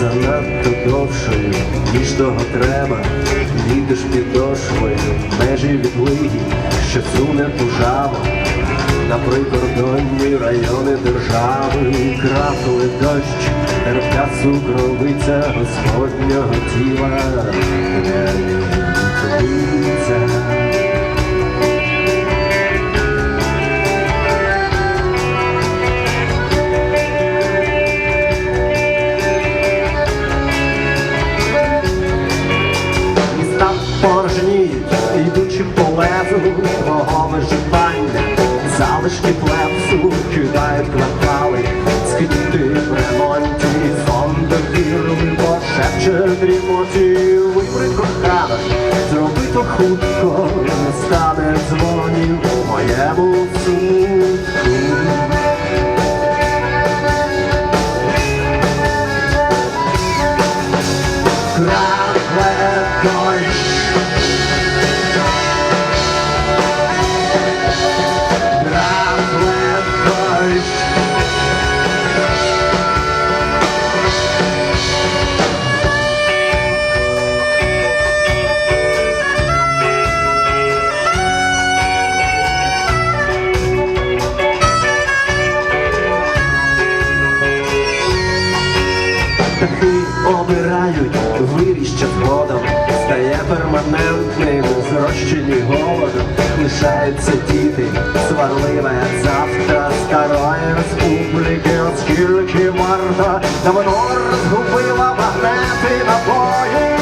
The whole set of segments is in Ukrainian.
Занадто довшою, ніж того треба, їдеш підошвою, межі відлиги, що суне пожаво, на прикордонні райони держави, красили дощ, терпя сукровиця Господнього тіла, залишки плепсу кидають квартали, скидати в ремонті, сон довірливо шепче дрімоті, вибри кохана, зроби то хутко, не стане дзвонів у моєму сумку. Крапле Птахи обирають виріще згодом, стає перманентним, зрощені голодом, лишаються діти, сварливе завтра старої республіки, оскільки варта давно розгубила магнети набої.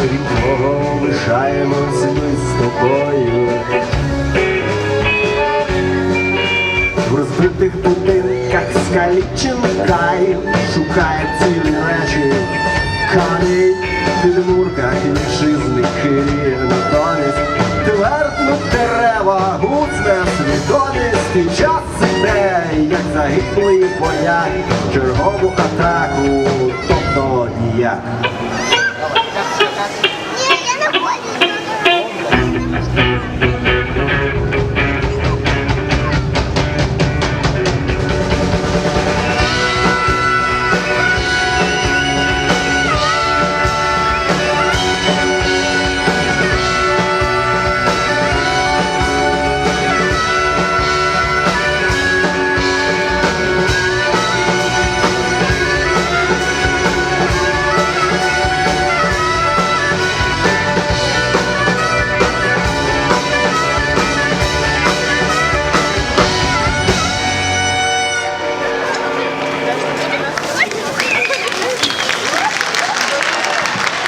Крім того, лишаємось ми з тобою. В розбитих будинках скалічений край шукає цілі речі, камінь підмурка, і вітчизники натомість. Тверднуть дерева, гуцне свідомість. І час іде, як загиблий бояк, чергову атаку, тобто ніяк.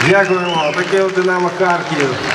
Дякуємо, таке от Динамо Харків.